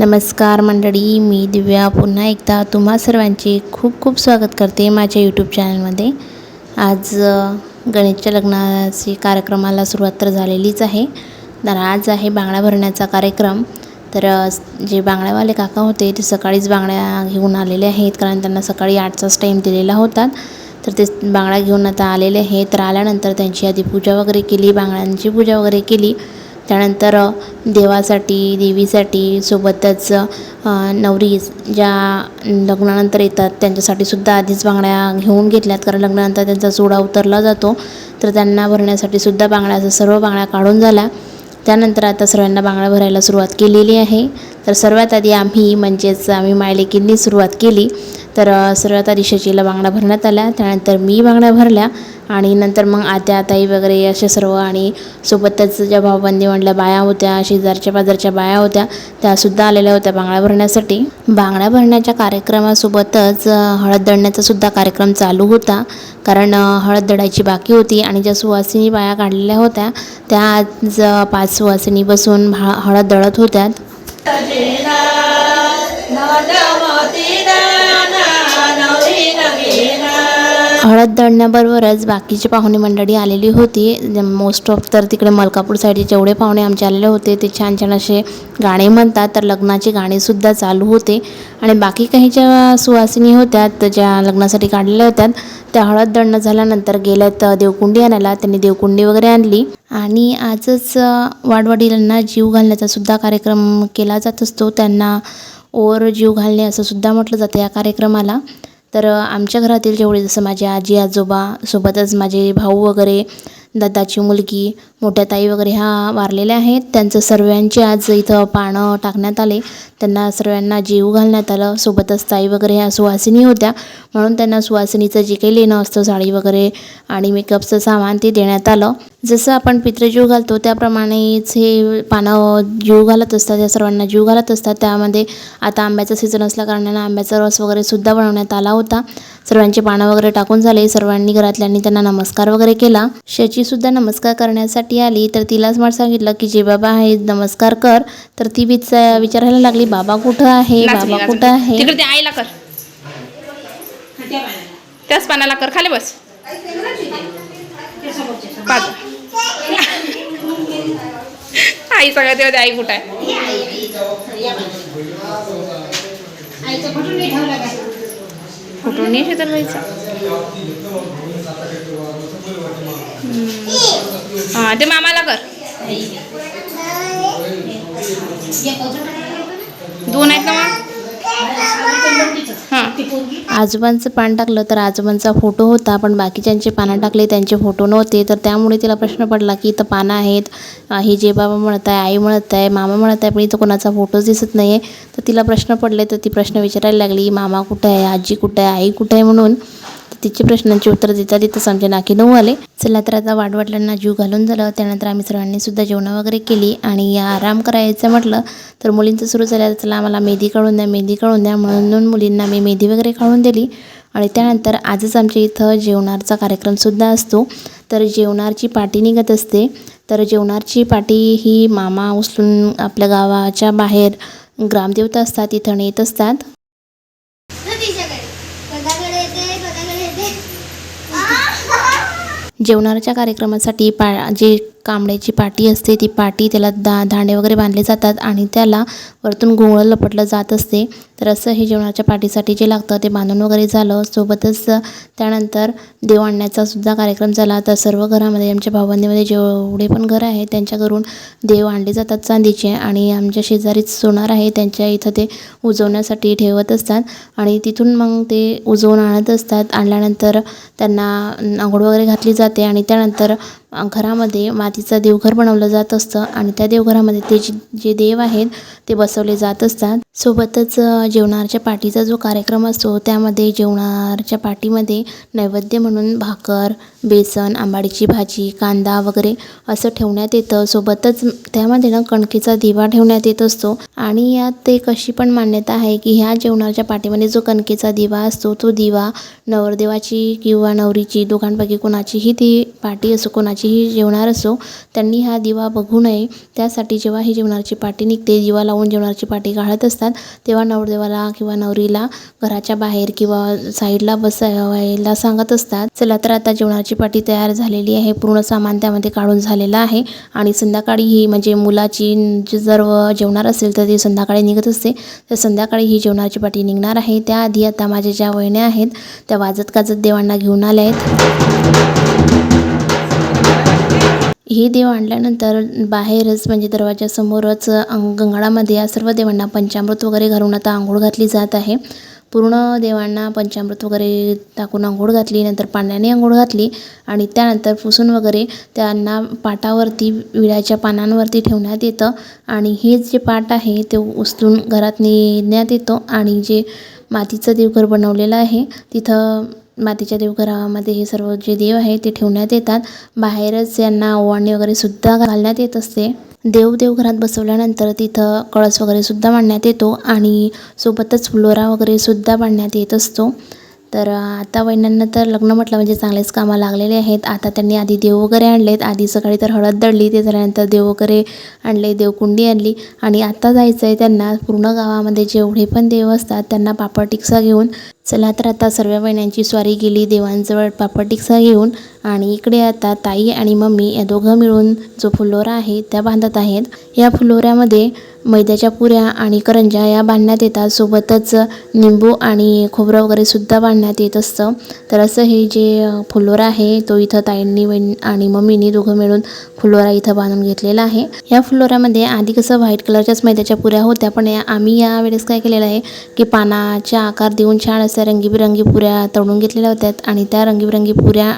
नमस्कार मंडळी मी दिव्या. पुन्हा एकदा तुम्हा सर्वांचे खूप खूप स्वागत करते माझ्या यूट्यूब चॅनलमध्ये आज गणेशच्या लग्नाची कार्यक्रमाला सुरुवात तर झालेलीच आहे. तर आज आहे बांगड्या भरण्याचा कार्यक्रम. तर जे बांगड्यावाले काका होते ते सकाळीच बांगड्या घेऊन आलेले आहेत कारण त्यांना सकाळी आठचाच टाईम दिलेला होता. तर ते बांगड्या घेऊन आता आलेले आहेत. तर आल्यानंतर त्यांची आधी पूजा वगैरे केली बांगड्यांची पूजा वगैरे केली. त्यानंतर देवासाठी देवीसाठी सोबतच नवरी ज्या लग्नानंतर येतात त्यांच्यासाठी सुद्धा आधीच बांगड्या घेऊन घेतल्यात. कारण लग्नानंतर त्यांचा सोडा उतरला जातो. तर त्यांना भरण्यासाठी सुद्धा बांगड्या सर्व बांगड्या काढून झाल्या. त्यानंतर आता सर्वांना बांगड्या भरायला सुरुवात केलेली आहे. तर सर्वात आधी आम्ही म्हणजेच आम्ही मायलेकींनी सुरुवात केली. तर अ, सर्वात आधी शचीला बांगड्या भरण्यात आल्या. त्यानंतर मी बांगड्या भरल्या आणि नंतर मग आत्या ताई वगैरे असे सर्व आणि सोबतच ज्या भाऊबंदी म्हणल्या बाया होत्या शेजारच्या पाजारच्या बाया होत्या त्यासुद्धा आलेल्या होत्या बांगड्या भरण्यासाठी. बांगड्या भरण्याच्या कार्यक्रमासोबतच हळद दळण्याचा सुद्धा कार्यक्रम चालू होता. कारण हळद दळायची बाकी होती आणि ज्या सुवासिनी बाया काढलेल्या होत्या त्या आज पाच सुवासिनी बसून हळद दळत होत्या. हळद दळण्याबरोबरच बाकीची पाहुणे मंडळी आलेली होती. मोस्ट ऑफ तर तिकडे मलकापूर साईडचे जेवढे पाहुणे आमचे आलेले होते ते छान छान असे गाणे म्हणतात. तर लग्नाचे गाणेसुद्धा चालू होते. आणि बाकी काही ज्या सुवासिनी होत्या ज्या लग्नासाठी काढलेल्या होत्या त्या हळद दळणं झाल्यानंतर गेल्यात देवकुंडी आणायला. त्यांनी देवकुंडी वगैरे आणली. आणि आजच वाडवडिलांना जीव घालण्याचा सुद्धा कार्यक्रम केला जात असतो. त्यांना ओर जीव घालणे असं सुद्धा म्हटलं जातं या कार्यक्रमाला. तर आमच्या घरातील जेवढे जसं माझे आजी आजोबा सोबतच माझे भाऊ वगैरे दादाची मुलगी मोठ्या ताई वगैरे ह्या वारलेल्या आहेत. त्यांचं सर्वांचे आज इथं पानं टाकण्यात आले. त्यांना सर्वांना जीव घालण्यात आलं. सोबतच ताई वगैरे ह्या सुवासिनी होत्या. म्हणून त्यांना सुवासिनीचं जे काही लेणं असतं साडी वगैरे आणि मेकअपचं सामान ते देण्यात आलं. जसं आपण पितृजीव घालतो त्याप्रमाणेच हे पानं जीव घालत असतात या सर्वांना जीव घालत असतात. त्यामध्ये आता आंब्याचा सीझन असल्या कारणानं आंब्याचा रस वगैरे सुद्धा बनवण्यात आला होता. सर्वांचे पानं वगैरे टाकून झाले. सर्वांनी घरातल्यांनी त्यांना नमस्कार वगैरे केला. शची सुद्धा नमस्कार करण्यासाठी आली तर तिलाच मला सांगितलं की जे बाबा आहे नमस्कार कर. तर ती विच विचारायला लागली बाबा कुठं आहे? बाबा कुठं. आहे? तिकडे ते आईला कर. त्याच पानाला कर. खाली बस. पाच. आई सगळ्यात तेव्हा आई कुठं आहे? फोटो नाही शेतात व्हायचा हां ते मामाला कर. दोन आहेत ना मग हां. आजोबांचं पान टाकलं तर आजोबांचा फोटो होता पण बाकीच्यांचे पानं टाकले त्यांचे फोटो नव्हते. तर त्यामुळे तिला प्रश्न पडला की इथं पानं आहेत. हे जे बाबा म्हणत आहे आई म्हणत आहे मामा म्हणत आहे पण इथं कोणाचा फोटोच दिसत नाही आहे तर तिला प्रश्न पडले तर ती प्रश्न विचारायला लागली मामा कुठं आहे? आजी कुठं आहे? आई कुठं आहे? म्हणून. तिचे प्रश्नांची उत्तर देता देता आमच्या नाकी नऊ आले. चला तर आता वाटवाटल्यांना जीव घालून झालं. त्यानंतर आम्ही सर्वांनी सुद्धा जेवणं वगैरे केली आणि या आराम करायचं म्हटलं तर मुलींचं सुरू झालं. चला आम्हाला मेहंदी काढून द्या मेहंदी काढून द्या म्हणून मुलींना मी मेहंदी वगैरे काढून दिली. आणि त्यानंतर आजच आमच्या इथं जेवणारचा कार्यक्रमसुद्धा असतो. तर जेवणारची पाटी निघत असते. तर जेवणारची पाटी ही मामा उचलून आपल्या गावाच्या बाहेर ग्रामदेवता असतात तिथं नेत असतात तिच्याकडे कदाकडे येते कदाकडे येते जेवणाच्या कार्यक्रमासाठी पा जे कांबड्याची पाटी असते ती पाटी त्याला दा धांडे वगैरे बांधले जातात आणि त्याला वरतून घोळं लपटलं जात असते. तर असं हे जेवणाच्या पाटीसाठी जे लागतं ते बांधून वगैरे झालं. सोबतच त्यानंतर देव आणण्याचा सुद्धा कार्यक्रम झाला. तर सर्व घरामध्ये आमच्या भावंडीमध्ये जेवढे पण घर आहे त्यांच्या घरून देव आणले जातात चांदीचे आणि आमच्या शेजारीच सोनार आहे त्यांच्या इथं ते उजवण्यासाठी ठेवत असतात आणि तिथून मग ते उजवून आणत असतात. आणल्यानंतर त्यांना आंघोळ वगैरे घातली जाते आणि त्यानंतर घरामध्ये मातीचं देवघर बनवलं जात असतं आणि त्या देवघरामध्ये ते जे जे देव आहेत ते बसवले जात असतात. सोबतच अ, जेवणारच्या जो कार्यक्रम असतो त्यामध्ये जेवणारच्या पाठीमध्ये नैवेद्य म्हणून भाकर बेसन आंबाडीची भाजी कांदा वगैरे असं ठेवण्यात येतं. सोबतच त्यामध्ये ना कणकेचा दिवा ठेवण्यात येत असतो आणि यात ते कशी पण मान्यता आहे की ह्या जेवणाच्या पाठीमध्ये जो कणकेचा दिवा असतो तो दिवा नवरदेवाची किंवा नवरीची दोघांपैकी कोणाचीही ती पाठी असो कोणाची कोणाचीही जेवणार असो त्यांनी हा दिवा बघू नये. त्यासाठी जेव्हा ही जेवणाची पाटी निघते दिवा लावून जेवणाची पाटी काढत असतात तेव्हा नवरदेवाला किंवा नवरीला घराच्या बाहेर किंवा साईडला बसायला सांगत असतात चला तर आता जेवणाची पाटी तयार झालेली आहे पूर्ण सामान त्यामध्ये काढून झालेलं आहे आणि संध्याकाळी ही म्हणजे मुलाची जर जेवणार असेल तर ती संध्याकाळी निघत असते. तर संध्याकाळी ही जेवणाची पाटी निघणार आहे. त्याआधी आता माझ्या ज्या वहिण्या आहेत त्या वाजत गाजत देवांना घेऊन आल्या आहेत. हे देव आणल्यानंतर बाहेरच म्हणजे दरवाजासमोरच अंग गंगाळामध्ये या सर्व देवांना पंचामृत वगैरे घालून आता आंघोळ घातली जात आहे. पूर्ण देवांना पंचामृत वगैरे टाकून आंघोळ घातली नंतर पाण्याने आंघोळ घातली आणि त्यानंतर पुसून वगैरे त्यांना पाटावरती विड्याच्या पानांवरती ठेवण्यात येतं. आणि हे जे पाट आहे ते उचलून घरात नेण्यात येतो. आणि जे मातीचं देवघर बनवलेलं आहे तिथं मातीच्या देवघरामध्ये हे सर्व जे देव आहे ते ठेवण्यात येतात. बाहेरच यांना ओवाळणी वगैरे सुद्धा घालण्यात येत असते. देव देवघरात बसवल्यानंतर तिथं कळस वगैरे सुद्धा मांडण्यात येतो आणि सोबतच फुलोरा वगैरे सुद्धा बांधण्यात येत असतो. तर आता वहिन्यांना तर लग्न म्हटलं म्हणजे चांगलेच कामं लागलेले आहेत. आता त्यांनी आधी देव वगैरे आणलेत. आधी सकाळी तर हळद दळली ते झाल्यानंतर देव वगैरे आणले देवकुंडी आणली. आणि आता जायचं आहे त्यांना पूर्ण गावामध्ये जेवढे पण देव असतात त्यांना पापड टिक्सा घेऊन चला तर आता सर्व बहिण्यांची स्वारी गेली देवांजवळ पापड टिक्सा घेऊन. आणि इकडे आता ताई आणि मम्मी या दोघं मिळून जो फुलोरा आहे त्या बांधत आहेत. या फुलोऱ्यामध्ये मैद्याच्या पुऱ्या आणि करंज्या या बांधण्यात येतात. सोबतच निंबू आणि खोबरं वगैरे सुद्धा बांधण्यात येत असतं. तर असं हे जे फुलोरा आहे तो इथं ताईंनी आणि मम्मीनी दोघं मिळून फुलोरा इथं बांधून घेतलेला आहे. या फुलोऱ्यामध्ये आधी कसं व्हाईट कलरच्याच मैद्याच्या पुऱ्या होत्या पण या आम्ही यावेळेस काय केलेलं आहे की पानाच्या आकार देऊन छान असं अशा रंगीबिरंगी पुऱ्या तळून घेतलेल्या होत्यात आणि त्या रंगीबिरंगी पुऱ्या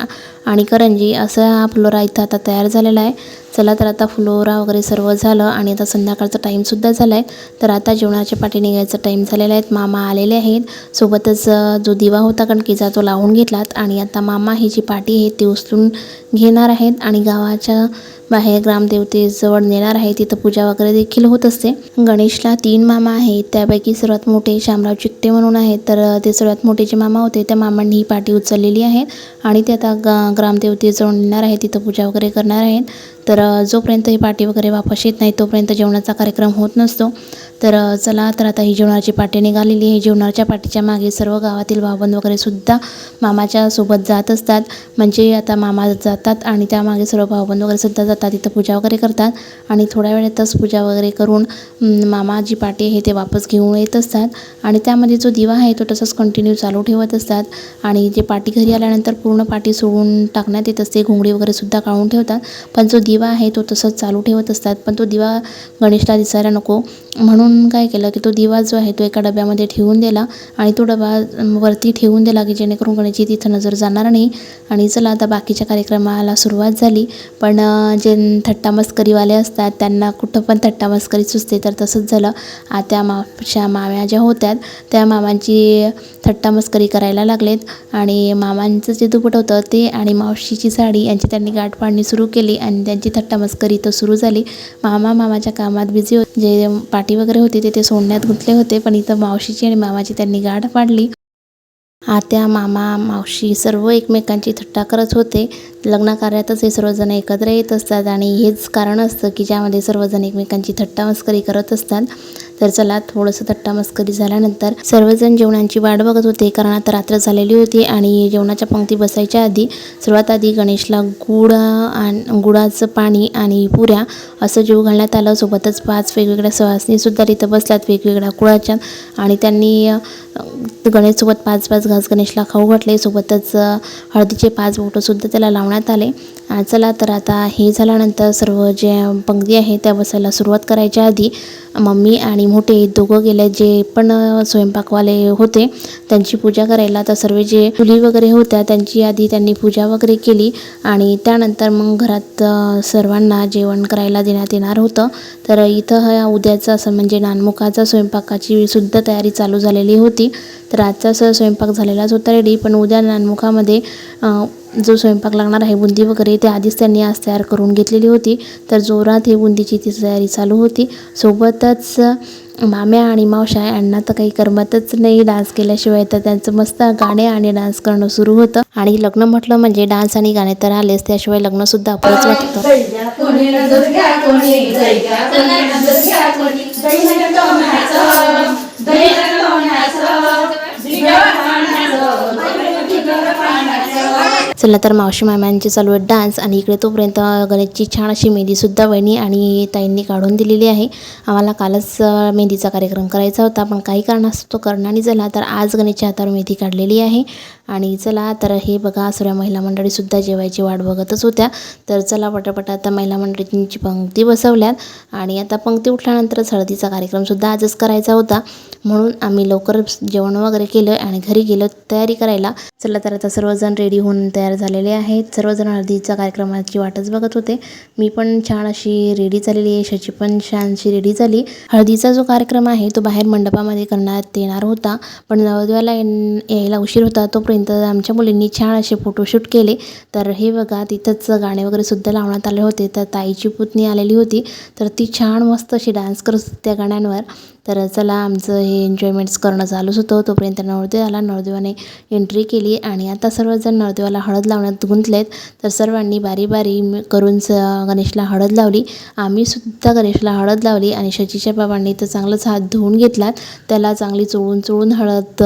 आणि करंजी असा हा फुलोरा इथं आता तयार झालेला आहे. चला तर आता फुलोरा वगैरे सर्व झालं आणि आता संध्याकाळचा टाईमसुद्धा झाला आहे तर आता जेवणाच्या पाठी निघायचा टाईम झालेला आहे. मामा आलेले आहेत. सोबतच जो दिवा होता कणकीचा तो लावून घेतलात आणि आता मामा ही जी पाठी आहे ती उचलून घेणार आहेत आणि गावाच्या बाहेर ग्रामदेवतेजवळ नेणार आहे. तिथं पूजा वगैरे देखील होत असते. गणेशला तीन मामा आहेत. त्यापैकी सर्वात मोठे शामराव चिकटे म्हणून आहेत. तर ते सर्वात मोठे जे मामा होते त्या मामांनी ही पाठी उचललेली आहे आणि ते आता गा ग्रामदेवतेजवळ नेणार आहे तिथं पूजा वगैरे करणार आहेत. तर जोपर्यंत ही पाठी वगैरे वापस येत नाही तोपर्यंत जेवणाचा कार्यक्रम होत नसतो. तर चला तर आता ही जेवणाची पाठी निघालेली आहे. जेवणाच्या पाठीच्या मागे सर्व गावातील भावंद वगैरे सुद्धा मामाच्या सोबत जात असतात. म्हणजे आता मामा जातात आणि त्यामागे सर्व भावबंद वगैरे सुद्धा जातात. तिथं पूजा वगैरे करतात आणि थोड्या वेळातच पूजा वगैरे करून मामा जी पाठी आहे ते वापस घेऊन येत असतात. आणि त्यामध्ये जो दिवा आहे तो तसंच कंटिन्यू चालू ठेवत असतात. आणि जे पाठी घरी आल्यानंतर पूर्ण पाठी सोडून टाकण्यात येत असते. घोंगडी वगैरे सुद्धा काढून ठेवतात. पण जो दिवा आहे तो तसंच चालू ठेवत असतात. पण तो दिवा गणेशला दिसायला नको. म्हणून काय केलं की तो दिवा जो आहे तो एका डब्यामध्ये ठेवून दिला आणि तो डबा वरती ठेवून दिला की जेणेकरून गणेशची तिथं नजर जाणार नाही. आणि चला आता बाकीच्या कार्यक्रमाला सुरुवात झाली. पण जे थट्टा मस्करीवाले असतात त्यांना कुठं पण थट्टा मस्करी सुचते तर तसंच झालं. आत्या मावच्या माव्या ज्या होत्या त्या मामांची थट्टा मस्करी करायला लागलेत. आणि मामांचं जे दुपट होतं ते आणि मावशीची साडी यांची त्यांनी गाठ पाडणी सुरू केली आणि त्यांची थट्टा मस्करी तर सुरू झाली. मामा मामाच्या कामात बिझी होते. जे पाठी वगैरे होती ते ते सोडण्यात गुंतले होते पण इथं मावशीची आणि मामाची त्यांनी गाठ पाडली. आत्या मामा मावशी सर्व एकमेकांची थट्टा करत होते. लग्नकार्यातच हे सर्वजण एकत्र येत असतात आणि हेच कारण असतं की ज्यामध्ये सर्वजण एकमेकांची थट्टामस्करी करत असतात. तर चला थोडंसं थट्टामस्करी झाल्यानंतर सर्वजण जेवणांची वाट बघत होते. कारण आता रात्र झालेली होती आणि जेवणाच्या पंक्ती बसायच्या आधी सर्वात आधी गणेशला गुळ आणि गुळाचं पाणी आणि पुऱ्या असं जेव घालण्यात आलं. सोबतच पाच वेगवेगळ्या सवासनीसुद्धा तिथं बसल्यात वेगवेगळ्या कुळाच्या आणि त्यांनी गणेशसोबत पाच पाच घास गणेशला खाऊ घातले. सोबतच हळदीचे पाच बोटंसुद्धा त्याला लावण्यात आले. चला तर आता हे झाल्यानंतर सर्व जे पंक्ती आहे त्या बसायला सुरुवात करायच्या आधी मम्मी आणि मोठे दोघं गेले जे पण स्वयंपाकवाले होते त्यांची पूजा करायला. तर सर्व जे चुली वगैरे होत्या त्यांची आधी त्यांनी पूजा वगैरे केली आणि त्यानंतर मग घरात सर्वांना जेवण करायला देण्यात येणार होतं. तर इथं हा उद्याचा असं म्हणजे नानमुखाचा स्वयंपाकाची सुद्धा तयारी चालू झालेली होती. तर आजचा असं स्वयंपाक झालेलाच होता रेडी पण उद्या नानमुखामध्ये जो स्वयंपाक लागणार आहे बुंदी वगैरे ते आधीच त्यांनी आज तयार करून घेतलेली होती. तर जोरात हे बुंदीची ती तयारी चालू होती. सोबत सोबतच माम्या आणि मावशा यांना तर काही करमतच नाही डान्स केल्याशिवाय. तर त्यांचं मस्त गाणे आणि डान्स करणं सुरू होतं. आणि लग्न म्हटलं म्हणजे डान्स आणि गाणे तर आलेच. त्याशिवाय लग्नसुद्धा आपलंच वाटतं. चला तर मावशी मामांची चालू आहे डान्स आणि इकडे तोपर्यंत गणेशची छान अशी मेहंदीसुद्धा वहिनी आणि ताईंनी काढून दिलेली आहे. आम्हाला कालच मेहंदीचा कार्यक्रम करायचा होता पण काही कारणास्तव करणं नाही झाला तर आज गणेशच्या हातावर मेहंदी काढलेली आहे. आणि चला तर हे बघा सर्व महिला मंडळीसुद्धा जेवायची वाट बघतच होत्या. तर चला पटापट आता महिला मंडळींची पंक्ती बसवल्यात. आणि आता पंक्ती उठल्यानंतरच हळदीचा कार्यक्रमसुद्धा आजच करायचा होता. म्हणून आम्ही लवकर जेवण वगैरे केलं आणि घरी गेलो तयारी करायला. चला तर आता सर्वजण रेडी होऊन तयार झालेले आहेत. सर्वजण हळदीच्या कार्यक्रमाची वाटच बघत होते. मी पण छान अशी रेडी झालेली आहे. शची पण छानशी रेडी झाली. हळदीचा जो कार्यक्रम आहे तो बाहेर मंडपामध्ये करण्यात येणार होता. पण नवरदेवाला यायला उशीर होता तोपर्यंत आमच्या मुलींनी छान असे फोटोशूट केले. तर हे बघा तिथंच गाणे वगैरे सुद्धा लावण्यात आले होते. तर ताईची पुतणी आलेली होती. तर ती छान मस्त अशी डान्स करत होती त्या गाण्यांवर. तर चला आमचं हे एन्जॉयमेंट्स करणं चालूच होतं. तोपर्यंत नवरदेव आला नवरदेवाने एंट्री केली आणि आता सर्वजण नवरदेवाला हळद लावण्यात गुंतलेत. तर सर्वांनी बारी बारी करून स गणेशला हळद लावली. आम्ही सुद्धा गणेशला हळद लावली आणि शचीच्या बाबांनी तर चांगलंच हात धुवून घेतलात. त्याला चांगली चोळून चोळून हळद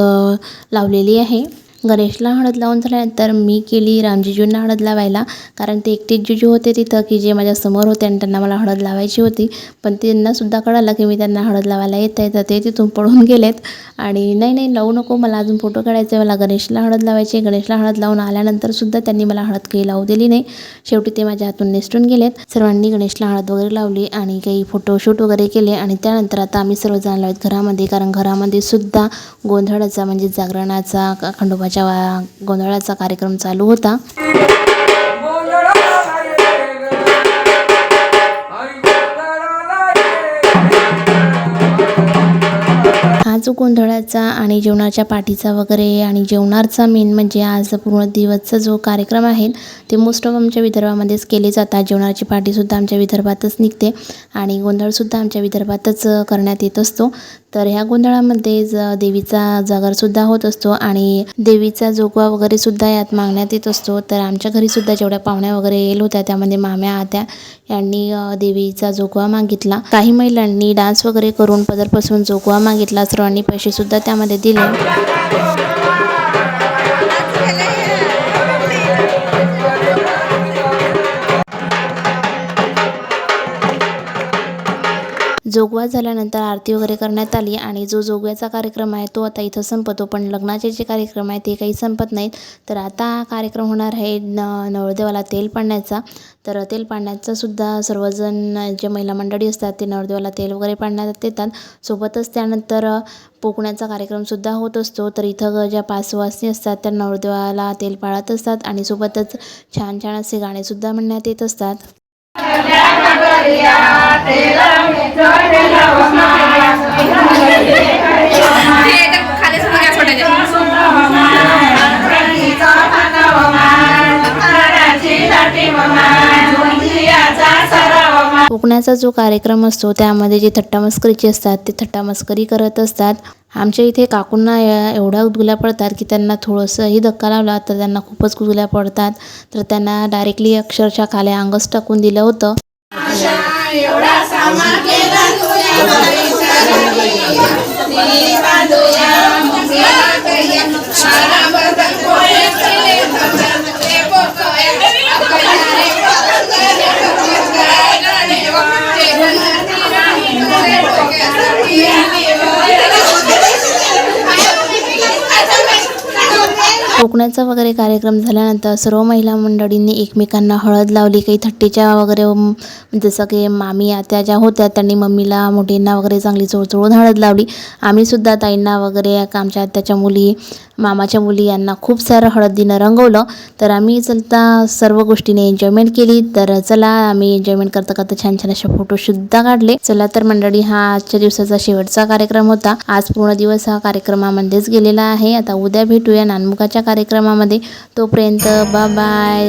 लावलेली आहे. गणेशला हळद लावून झाल्यानंतर मी केली रामजीजूंना हळद लावायला. कारण ते एकटेच जिजू होते तिथं की जे माझ्यासमोर होते आणि त्यांना मला हळद लावायची होती. पण त्यांनासुद्धा कळालं की मी त्यांना हळद लावायला येत आहे तर ते तिथून पळून गेलेत. आणि नाही नाही लावू नको मला अजून फोटो काढायचे मला गणेशला हळद लावायची. गणेशला हळद लावून आल्यानंतरसुद्धा त्यांनी मला हळद काही लावू दिली नाही. शेवटी ते माझ्या हातून निसटून गेलेत. सर्वांनी गणेशला हळद वगैरे लावली आणि काही फोटोशूट वगैरे केले. आणि त्यानंतर आता आम्ही सर्वजण आलो आहेत घरामध्ये कारण घरामध्ये सुद्धा गोंधळाचा म्हणजे जागरणाचा खंडोबा खंडोबाच्या गोंधळाचा कार्यक्रम चालू होता. हा जो गोंधळाचा आणि जेवणाच्या पाठीचा वगैरे आणि जेवणाचा मेन म्हणजे आज पूर्ण दिवसचा जो कार्यक्रम आहे ते मोस्ट ऑफ आमच्या विदर्भामध्येच केले जातात. जेवणाची पाठीसुद्धा आमच्या विदर्भातच निघते आणि गोंधळसुद्धा आमच्या विदर्भातच करण्यात येत असतो. तर ह्या गोंधळामध्ये ज देवीचा जागरसुद्धा होत असतो आणि देवीचा जोगवा वगैरे सुद्धा यात मागण्यात येत असतो. तर आमच्या घरीसुद्धा जेवढ्या पाहुण्या वगैरे येईल होत्या त्यामध्ये माम्या आत्या यांनी देवीचा जोगवा मागितला. काही महिलांनी डान्स वगैरे करून पदरपासून जोगवा मागितला. सर्वांनी पैसेसुद्धा त्यामध्ये दिले. जोगवा झाल्यानंतर आरती वगैरे करण्यात आली आणि जो जोगव्याचा कार्यक्रम आहे तो आता इथं संपतो. पण लग्नाचे जे कार्यक्रम आहे ते काही संपत नाहीत. तर आता कार्यक्रम होणार आहे न नवरदेवाला तेल पाडण्याचा. तर तेल पाडण्याचा सुद्धा सर्वजण जे महिला मंडळी असतात ते नवरदेवाला तेल वगैरे पाडण्यात येतात सोबतच त्यानंतर पोकण्याचा कार्यक्रमसुद्धा होत असतो. तर इथं ज्या पाच असतात त्या नवरदेवाला तेल पाळत असतात आणि सोबतच छान छान असे गाणेसुद्धा म्हणण्यात येत असतात. कोकणाचा जो कार्यक्रम असतो त्यामध्ये जे थट्टामस्करीचे असतात ते थट्टामस्करी करत असतात. आमच्या इथे काकूंना एवढ्या गुदगुल्या पडतात की त्यांना थोडंसंही धक्का लावला तर त्यांना खूपच गुदगुल्या पडतात. तर त्यांना डायरेक्टली अक्षरशः खाली अंगच टाकून दिलं होतं. कोकणाचा वगैरे कार्यक्रम झाल्यानंतर सर्व महिला मंडळींनी एकमेकांना हळद लावली काही थट्टीच्या वगैरे जसं की मामी आत्या ज्या होत्या त्यांनी मम्मीला मोठींना वगैरे चांगली चोळचोळून हळद लावली. आम्हीसुद्धा ताईंना वगैरे आमच्या आत्याच्या मुली मामाच्या मुली यांना खूप सारं हळदीनं रंगवलं. तर आम्ही चलता सर्व गोष्टीने एन्जॉयमेंट केली. तर चला आम्ही एन्जॉयमेंट करता करता छान छान असे फोटोसुद्धा काढले. चला तर मंडळी हा आजच्या दिवसाचा शेवटचा कार्यक्रम होता. आज पूर्ण दिवस हा कार्यक्रमामध्येच गेलेला आहे. आता उद्या भेटूया नानमुखाच्या कार्यक्रमामध्ये तोपर्यंत बा बाय